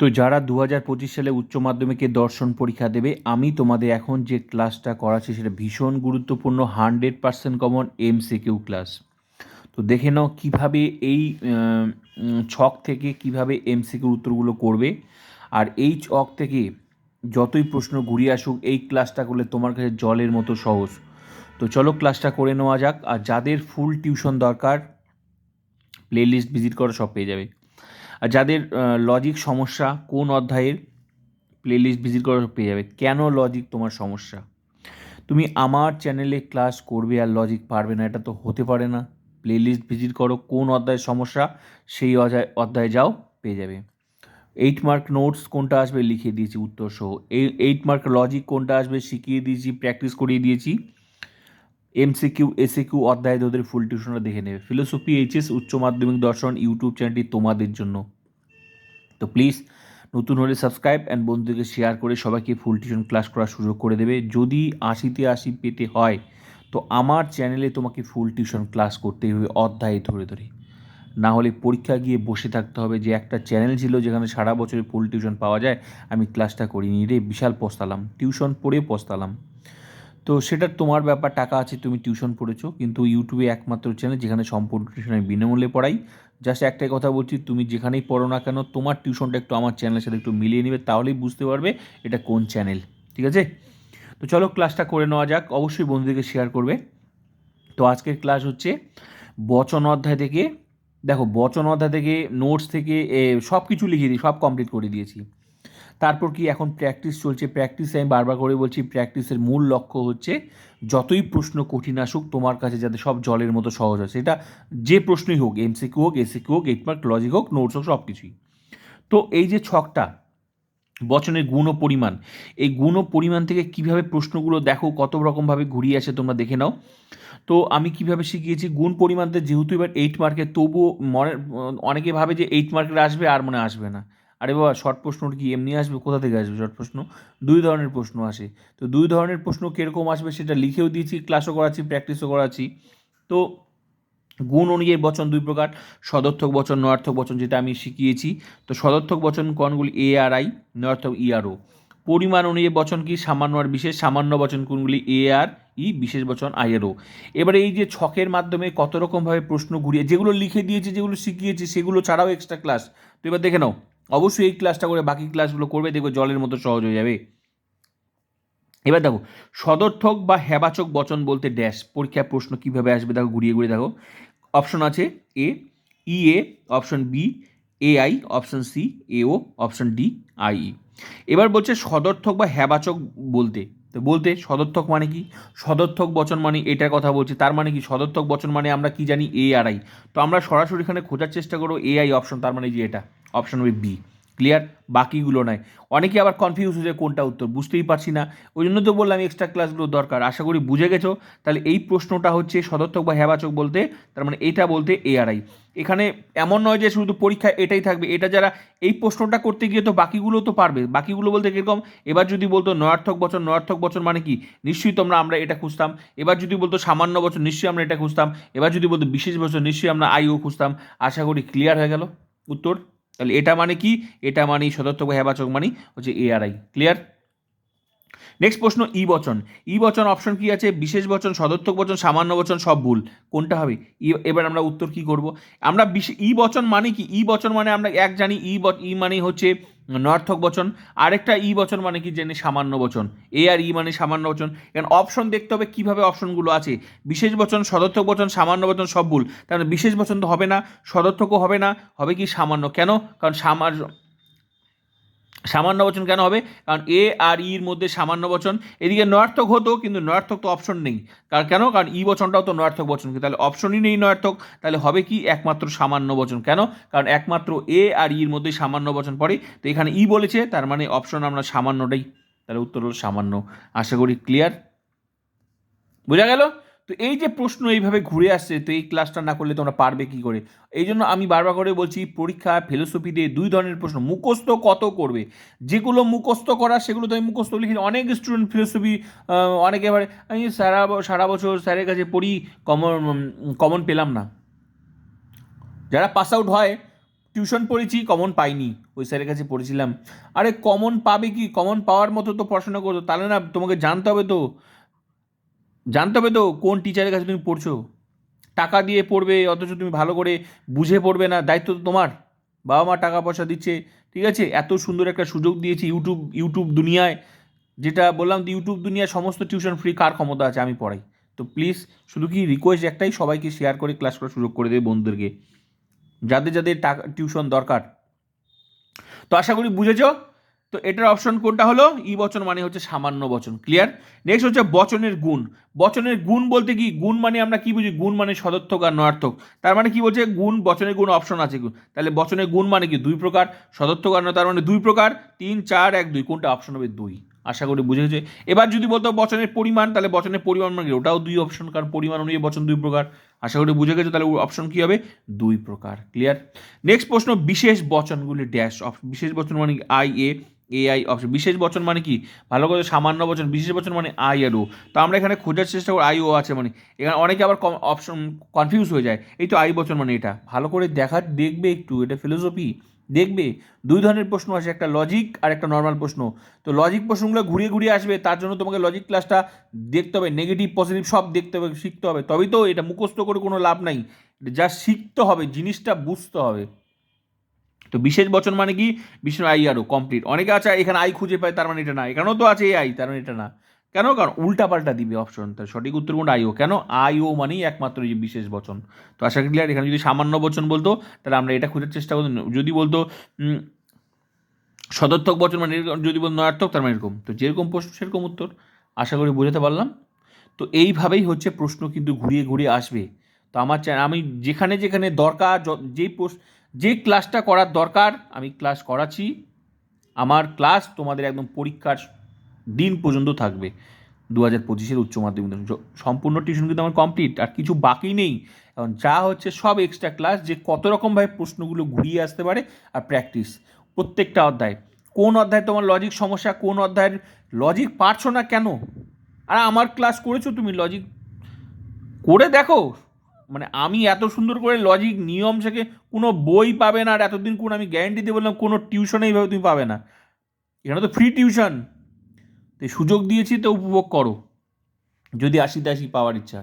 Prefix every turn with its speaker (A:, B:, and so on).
A: তো যারা দু হাজার পঁচিশ সালে উচ্চ মাধ্যমিকে দর্শন পরীক্ষা দেবে, আমি তোমাদের এখন যে ক্লাসটা করাচ্ছি সেটা ভীষণ গুরুত্বপূর্ণ, hundred percent common MCQ class. তো দেখে নাও কীভাবে এই ছক থেকে কীভাবে এমসিকিউর উত্তরগুলো করবে। আর এই ছক থেকে যতই প্রশ্ন ঘুরিয়ে আসুক, এই ক্লাসটা করলে তোমার কাছে জলের মতো সহজ। তো চলো ক্লাসটা করে নেওয়া যাক। আর যাদের ফুল টিউশন দরকার প্লেলিস্ট ভিজিট করো, সব পেয়ে যাবে। যাদের লজিক সমস্যা, কোন অধ্যায়ের প্লেলিস্ট ভিজিট করে পেয়ে যাবে? কেন লজিক তোমার সমস্যা? তুমি আমার চ্যানেলে ক্লাস করবে আর লজিক পারবে না, এটা তো হতে পারে না। প্লেলিস্ট ভিজিট করো, কোন অধ্যায়ের সমস্যা, সেই অধ্যায় অধ্যায়ে যাও, পেয়ে যাবে। এইট মার্ক নোটস কোনটা আসবে লিখে দিয়েছি উত্তর সহ। এই এইট মার্ক লজিক কোনটা আসবে শিখিয়ে দিয়েছি প্র্যাকটিস করিয়ে দিয়েছি। এমসিকিউ এসিকিউ অধ্যায় ওদের ফুল টিউশনটা দেখে নেবে। ফিলোসফি এইচএস উচ্চ মাধ্যমিক দর্শন ইউটিউব চ্যানেলটি তোমাদের জন্য। তো প্লিজ নতুন হলে সাবস্ক্রাইব অ্যান্ড বন্ধুদেরকে শেয়ার করে সবাইকে ফুল টিউশন ক্লাস করার সুযোগ করে দেবে। যদি আশিতে আশি পেতে হয়, তো আমার চ্যানেলে তোমাকে ফুল টিউশন ক্লাস করতেই হবে অধ্যায় ধরে ধরে। না হলে পরীক্ষা গিয়ে বসে থাকতে হবে যে একটা চ্যানেল ছিল যেখানে সারা বছরে ফুল টিউশন পাওয়া যায়, আমি ক্লাসটা করিনি রে, বিশাল পস্তালাম। টিউশন পড়ে পস্তালাম। তো সেটা তোমার ব্যাপার, টাকা আছে তুমি টিউশন পড়েছো, কিন্তু ইউটিউবে একমাত্র চ্যানেল যেখানে সম্পূর্ণ টিউশন আমি বিনামূল্যে পড়াই। জাস্ট একটাই কথা বলছি, তুমি যেখানেই পড়ো না কেন, তোমার টিউশনটা একটু আমার চ্যানেলের সাথে একটু মিলিয়ে নেবে, তাহলেই বুঝতে পারবে এটা কোন চ্যানেল ঠিক আছে? তো চলো ক্লাসটা করে নেওয়া যাক, অবশ্যই বন্ধুদেরকে শেয়ার করবে। তো আজকের ক্লাস হচ্ছে বচন অধ্যায় থেকে, দেখো বচন অধ্যায় থেকে নোটস থেকে সব কিছু লিখিয়ে দিই সব কমপ্লিট করে দিয়েছি। তারপর কি এখন প্র্যাকটিস চলছে? প্র্যাকটিস আমি বারবার করে বলছি প্র্যাকটিসের মূল লক্ষ্য হচ্ছে যতই প্রশ্ন কঠিন আসুক, তোমার কাছে যাতে সব জলের মতো সহজ হয়। সেটা যে প্রশ্নই হোক এমসিকিউ হোক এসিকিউ হোক এইট মার্ক লজিক হোক নোটস হোক, সব কিছুই। তো এই যে ছকটা, বচনের গুণ ও পরিমাণ, এই গুণ ও পরিমাণ থেকে কীভাবে প্রশ্নগুলো দেখো, কত রকমভাবে ঘুরিয়ে আসে তোমরা দেখে নাও। তো আমি কীভাবে শিখিয়েছি, গুণ পরিমাণতে যেহেতু এবার এইট মার্কে তবুও মনে, অনেকে ভাবে যে এইট মার্কের আসবে, আর মনে আসবে না। আরে বাবা শর্ট প্রশ্নটা কি? এমনি আসবে? কোথা থেকে আসবে শর্ট প্রশ্ন? দুই ধরনের প্রশ্ন আসে। তো দুই ধরনের প্রশ্ন কীরকম আসবে সেটা লিখেও দিয়েছি ক্লাসও করাচ্ছি প্র্যাকটিসও করাচ্ছি। তো গুণ অনুযায়ী বচন দুই প্রকার, সদর্থক বচন, নয়ার্থক বচন যেটা আমি শিখিয়েছি। তো সদর্থক বচন কোনগুলি? এ আর আই নয়ার্থক ই আর ও পরিমাণ অনুযায়ী বচন কি? সামান্য আর বিশেষ, সামান্য বচন কোনগুলি? এ আর ই বিশেষ বচন আই আর ও এবারে এই যে ছকের মাধ্যমে কত রকমভাবে প্রশ্ন ঘুরিয়ে, যেগুলো লিখে দিয়েছি, যেগুলো শিখিয়েছি, সেগুলো ছাড়াও এক্সট্রা ক্লাস তো এবার দেখে নাও। অবশ্যই এই ক্লাসটা করে বাকি ক্লাসগুলো করবে, দেখবে জলের মতো সহজ হয়ে যাবে। এবার দেখো, সদর্থক বা হেবাচক বচন বলতে ড্যাশ পরীক্ষার প্রশ্ন কীভাবে আসবে দেখো, ঘুরিয়ে ঘুরিয়ে দেখো। অপশন আছে A E A option B A I option C A O option D I এবার বলছে সদর্থক বা হেবাচক বলতে। তো বলতে সদর্থক মানে কি? সদর্থক বচন মানে এটার কথা বলছি, তার মানে কি? সদর্থক বচন মানে আমরা কি জানি? এ আর আই তো আমরা সরাসরি এখানে খোঁজার চেষ্টা করব এ আই অপশন তার মানে যে এটা অপশন বি ক্লিয়ার বাকিগুলো নয় অনেকে আবার কনফিউজ হয়ে যায় কোনটা উত্তর, বুঝতেই পারছি না। ওই জন্য তো বললাম এক্সট্রা ক্লাসগুলো দরকার। আশা করি বুঝে গেছো। তাহলে এই প্রশ্নটা হচ্ছে সদর্থক বা হেবাচক বলতে, তার মানে এইটা বলতে এআরআই এখানে এমন নয় যে শুধু পরীক্ষা এটাই থাকবে। এটা যারা এই প্রশ্নটা করতে গিয়ে তো বাকিগুলো তো পারবে। বাকিগুলো বলতে কীরকম? এবার যদি বলতো নয়ার্থক বচন নয়ার্থক বচন মানে কি? নিশ্চয়ই তোমরা আমরা এটা খুঁজতাম। এবার যদি বলতো সামান্য বচন, নিশ্চয়ই আমরা এটা খুঁজতাম। এবার যদি বলতো বিশেষ বচন, নিশ্চয়ই আমরা আইও খুঁজতাম। আশা করি ক্লিয়ার হয়ে গেল। উত্তর? তাহলে এটা মানে কি? এটা মানে সদর্থক বা হেবাচক মানে হচ্ছে এআরআই ক্লিয়ার নেক্সট প্রশ্ন, ই বচন। ই বচন অপশন কি আছে? বিশেষ বচন, সদর্থক বচন, সামান্য বচন, সব ভুল। কোনটা হবে? ই, এবার আমরা উত্তর কি করব? আমরা ই বচন মানে কি? ই বচন মানে আমরা এক জানি, ই ই মানে হচ্ছে নর্থক বচন। আরেকটা ই বচন মানে কি জেনে? সামান্য বচন। এ আর ই মানে সামান্য বচন। এখন অপশন দেখতে হবে কীভাবে অপশনগুলো আছে। বিশেষ বচন, সদর্থক বচন, সামান্য বচন, সব ভুল। তাহলে বিশেষ বচন তো হবে না, সদর্থকও হবে না, হবে কি সামান্য। কেন? কারণ সামান্য সামান্য বচন কেন হবে? কারণ এ আর ইর মধ্যে সামান্য বচন। এদিকে নয়ার্থক হতো, কিন্তু নয়ার্থক তো অপশন নেই। কারণ কেন? কারণ ই বচনটাও তো নয়ার্থক বচন। তাহলে অপশনই নেই নয়ার্থক। তাহলে হবে কি একমাত্র সামান্য বচন? কেন? কারণ একমাত্র এ আর ইর মধ্যে সামান্য বচন পড়ে। তো এখানে ই বলেছে, তার মানে অপশন আমরা সামান্যটাই। তাহলে উত্তর হলো সামান্য। আশা করি ক্লিয়ার বোঝা গেল? তো এই যে প্রশ্ন এইভাবে ঘুরে আসছে, তো এই ক্লাসটা না করলে তোমরা পারবে কি করে? এই জন্য আমি বারবার করে বলছি, পরীক্ষা ফিলোসফিতে দুই ধরনের প্রশ্ন। মুখস্থ কত করবে? যেগুলো মুখস্থ করা, সেগুলো তো আমি মুখস্থ লিখি অনেক স্টুডেন্ট ফিলোসফি অনেকে এবারে আমি সারা সারা বছর স্যারের কাছে পড়ি কমন কমন পেলাম না। যারা পাস আউট হয় টিউশন পড়েছি কমন পাইনি, ওই স্যারের কাছে পড়েছিলাম। আরে কমন পাবে কি? কমন পাওয়ার মতো তো পড়াশোনা করতো, তাহলে না তোমাকে জানতে হবে তো। জানতে হবে তো কোন টিচারের কাছে তুমি পড়ছো? টাকা দিয়ে পড়বে, অথচ তুমি ভালো করে বুঝে পড়বে না, দায়িত্ব তো তোমার। বাবা মা টাকা পয়সা দিচ্ছে, ঠিক আছে? এত সুন্দর একটা সুযোগ দিয়েছি ইউটিউব ইউটিউব দুনিয়ায়, যেটা বললাম তো ইউটিউব দুনিয়ায় সমস্ত টিউশন ফ্রি কার ক্ষমতা আছে আমি পড়াই। তো প্লিজ শুধু কি রিকোয়েস্ট একটাই, সবাইকে শেয়ার করে ক্লাস করার সুযোগ করে দেবে বন্ধুদেরকে। যাদের যাদের টাকা টিউশন দরকার। তো আশা করি বুঝেছ? তো এটার অপশন কোনটা হলো? ই বচন মানে হচ্ছে সামান্য বচন ক্লিয়ার নেক্সট হচ্ছে বচনের গুণ। বচনের গুণ বলতে কি? গুণ মানে আমরা কি বুঝি? গুণ মানে সদর্থক আর নয়ার্থক। তার মানে কি বলছে? গুণ, বচনের গুণ অপশন আছে তাহলে বচনের গুণ মানে কি? দুই প্রকার সদর্থক আর তার মানে দুই প্রকার, তিন, চার, এক, দুই। কোনটা অপশন হবে? দুই। আশা করি বুঝেছে এবার যদি বলতো বচনের পরিমাণ, তাহলে বচনের পরিমাণ মানে? ওটাও দুই অপশন কারণ পরিমাণ অনুযায়ী বচন দুই প্রকার। আশা করি বুঝে গেছো, তাহলে অপশন কি হবে? দুই প্রকার ক্লিয়ার নেক্সট প্রশ্ন, বিশেষ বচনগুলি ড্যাশ বিশেষ বচন মানে আই এ এআই অপশন বিশেষ বচন মানে কি? ভালো করে সামান্য বচন। বিশেষ বচন মানে আই আর ও তো আমরা এখানে খোঁজার চেষ্টা করি। আই ও আছে মানে। এখানে অনেকে আবার অপশন কনফিউজ হয়ে যায়। এই তো আই বচন মানে এটা। ভালো করে দেখা, দেখবে একটু। এটা ফিলোসফি দেখবে। দুই ধরনের প্রশ্ন আছে একটা লজিক আর একটা নর্মাল প্রশ্ন। তো লজিক প্রশ্নগুলো ঘুরিয়ে ঘুরিয়ে আসবে। তার জন্য তোমাকে লজিক ক্লাসটা দেখতে হবে। নেগেটিভ পজিটিভ সব দেখতে হবে, শিখতে হবে। তবেই তো এটা মুখস্থ করে কোনো লাভ নাই। যা শিখতে হবে। জিনিসটা বুঝতে হবে। তো বিশেষ বচন মানে কি? বিশেষ আই আরও কমপ্লিট অনেকে আছে, এখানে আই খুঁজে পায়, তার মানে এটা না। এখানেও তো আছে এ আই তার মানে এটা না। কেন? কারণ উল্টা পাল্টা দিবে অপশন তার সঠিক উত্তর কোনটা? আইও কেন? আইও মানেই একমাত্র যে বিশেষ বচন। তো আশা করি ক্লিয়ার এখানে যদি সামান্য বচন বলতো, তাহলে আমরা এটা খোঁজার চেষ্টা করতাম। যদি বলতো সদর্থক বচন মানে যদি বলতো নয়ার্থক তার মানে এরকম। তো যেরকম প্রশ্ন, সেরকম উত্তর। আশা করি বোঝাতে পারলাম। তো এইভাবেই হচ্ছে প্রশ্ন কিন্তু ঘুরিয়ে ঘুরিয়ে আসবে। তো আমার চ্যানেল আমি যেখানে যেখানে দরকার যেই প্রশ্ন যে ক্লাসটা করার দরকার, আমি ক্লাস করাচ্ছি। আমার ক্লাস তোমাদের একদম পরীক্ষার দিন পর্যন্ত থাকবে। দু হাজার পঁচিশের উচ্চ মাধ্যমিক সম্পূর্ণ টিউশন কিন্তু আমার কমপ্লিট, আর কিছু বাকি নেই। এখন যা হচ্ছে সব এক্সট্রা ক্লাস যে কত রকমভাবে প্রশ্নগুলো ঘুরিয়ে আসতে পারে আর প্র্যাকটিস প্রত্যেকটা অধ্যায়। কোন অধ্যায় তোমার লজিক সমস্যা, কোন অধ্যায়ের লজিক পারছ না কেন? আর আমার ক্লাস করেছ তুমি লজিক করে দেখো। মানে আমি এত সুন্দর করে লজিক নিয়ম থেকে কোনো বই পাবে না আর এতদিন কোন আমি গ্যারেন্টি দিয়ে বললাম কোনো টিউশনে এইভাবে তুমি পাবে না। এখানে তো ফ্রি টিউশন তো সুযোগ দিয়েছি, তো উপভোগ করো। যদি আশিতে আশি পাওয়ার ইচ্ছা।